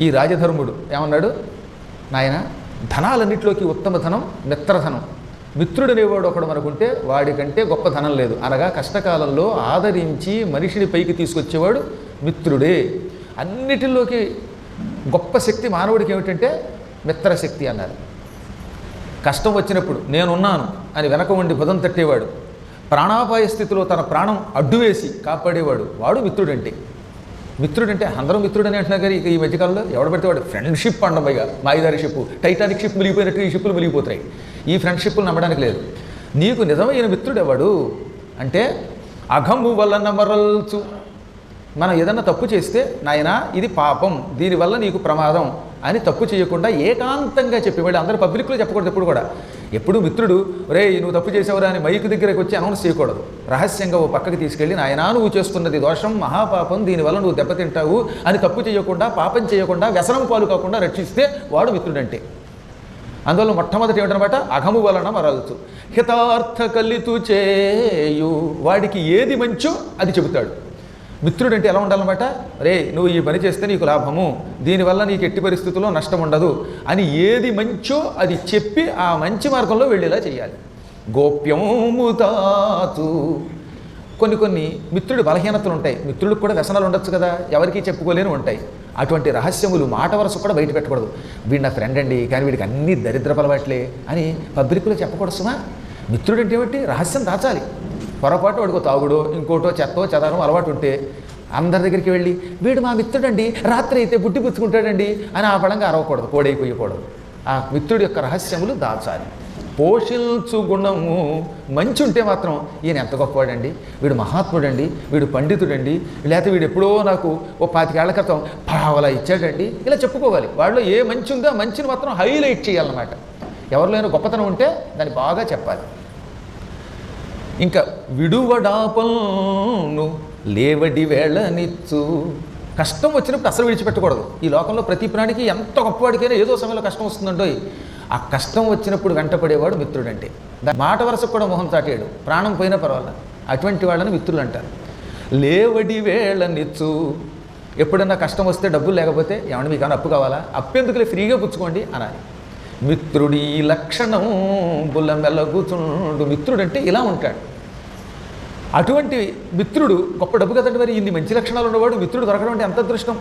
ఈ రాజధర్ముడు ఏమన్నాడు? నాయన ధనాలన్నింటిలోకి ఉత్తమ ధనం మిత్రధనం మిత్రుడు అనేవాడు ఒకడు మనకుంటే వాడికంటే గొప్ప ధనం లేదు. అనగా కష్టకాలంలో ఆదరించి మనిషిని పైకి తీసుకొచ్చేవాడు మిత్రుడే. అన్నిటిలోకి గొప్ప శక్తి మానవుడికి ఏమిటంటే మిత్రశక్తి అన్నారు. కష్టం వచ్చినప్పుడు నేనున్నాను అని వెనక ఉండి భుజం తట్టేవాడు. ప్రాణాపాయ స్థితిలో తన ప్రాణం అడ్డువేసి కాపాడేవాడు. వాడు మిత్రుడంటే. మిత్రుడంటే అందరూ మిత్రుడని అంటున్నారు కానీ ఇక ఈ మధ్యకాలంలో ఎవడ పెడితే వాడు ఫ్రెండ్షిప్ అండం పైగా. మాయిదారి షిప్ టైటానిక్ షిప్ మునిగిపోయినట్టు ఈ షిప్పులు మునిగిపోతాయి ఈ ఫ్రెండ్షిప్లు నమ్మడానికి లేదు. నీకు నిజమైన మిత్రుడు ఎవడు అంటే అఘము వలన మరల్చు. మనం ఏదన్నా తప్పు చేస్తే నాయనా ఇది పాపం. దీనివల్ల నీకు ప్రమాదం. అని తప్పు చేయకుండా ఏకాంతంగా చెప్పి వాళ్ళు అందరూ పబ్లిక్లో చెప్పకూడదు ఎప్పుడు కూడా. ఎప్పుడు మిత్రుడు రే నువ్వు తప్పు చేసావురా అని మైకు దగ్గరకు వచ్చి అనౌన్స్ చేయకూడదు. రహస్యంగా ఓ పక్కకి తీసుకెళ్ళి నాయన నువ్వు చేస్తున్నది దోషం మహాపాపం దీనివల్ల నువ్వు దెబ్బతింటావు అని తప్పు చేయకుండా పాపం చేయకుండా వ్యసనం పాలు కాకుండా రక్షిస్తే వాడు మిత్రుడంటే. అందువల్ల మొట్టమొదటి ఏమిటనమాట? అఘము వలన మరల్చు. హితార్థ కలితు చేయు. వాడికి ఏది మంచో అది చెబుతాడు. మిత్రుడు అంటే ఎలా ఉండాలన్నమాట? రే నువ్వు ఈ పని చేస్తే నీకు లాభము. దీనివల్ల నీకు ఎట్టి పరిస్థితుల్లో నష్టం ఉండదు అని ఏది మంచో అది చెప్పి ఆ మంచి మార్గంలో వెళ్ళేలా చేయాలి. గోప్యముతాతు కొన్ని కొన్ని మిత్రుడు బలహీనతలు ఉంటాయి. మిత్రుడికి కూడా వ్యసనాలు ఉండొచ్చు కదా. ఎవరికీ చెప్పుకోలేని ఉంటాయి. అటువంటి రహస్యములు మాట వరుస కూడా బయట పెట్టకూడదు. వీడు నా ఫ్రెండ్ అండి కానీ వీడికి అన్ని దరిద్ర అలవాట్లే అని పబ్లిక్లో చెప్పకూడదు సుమా. మిత్రుడు అంటే ఏమిటి? రహస్యం దాచాలి. పొరపాటు వాడికో తాగుడు ఇంకోటో చెత్తో చెదారం అలవాటు ఉంటే అందరి దగ్గరికి వెళ్ళి వీడు మా మిత్రుడండి రాత్రి అయితే బుట్టి పుచ్చుకుంటాడండి అని ఆ పడంగా అరవకూడదు కోడైపోయకూడదు ఆ మిత్రుడి యొక్క రహస్యములు దాచాలి. పోషించు గుణము మంచి ఉంటే మాత్రం ఈయన ఎంత గొప్పవాడండి? వీడు మహాత్ముడండి వీడు పండితుడండి లేకపోతే వీడు ఎప్పుడో నాకు ఓ పాతికేళ్ళ క్రితం పావలా ఇచ్చాడండి. ఇలా చెప్పుకోవాలి. వాళ్ళలో ఏ మంచి ఉందో మంచిని మాత్రం హైలైట్ చేయాలన్నమాట. ఎవరిలోనైనా గొప్పతనం ఉంటే దాన్ని బాగా చెప్పాలి. ఇంకా విడువడాపల్ను లేవడి వేళనిచ్చు. కష్టం వచ్చినప్పుడు అసలు విడిచిపెట్టకూడదు. ఈ లోకంలో ప్రతి ప్రాణికి ఎంత గొప్పవాడికైనా ఏదో సమయంలో కష్టం వస్తుందంటో ఆ కష్టం వచ్చినప్పుడు వెంటపడేవాడు మిత్రుడంటే. దా- మాట వరసకు కూడా మొహం చాటాడు ప్రాణం పోయినా పర్వాలేదు అటువంటి వాళ్ళని మిత్రులు అంటారు. లేవడి వేళనిచ్చు. ఎప్పుడన్నా కష్టం వస్తే డబ్బులు లేకపోతే ఏమన్నా మీకు ఏమైనా అప్పు కావాలా? అప్పు ఎందుకులే? ఫ్రీగా పుచ్చుకోండి అనాలి. మిత్రుడి లక్షణం బుల్ల మిత్రుడు మిత్రుడంటే ఇలా ఉంటాడు. అటువంటి మిత్రుడు గొప్ప డబ్బు కదండి మరి. ఇన్ని మంచి లక్షణాలు ఉన్నవాడు మిత్రుడు దొరకడం అంటే ఎంత అదృష్టం.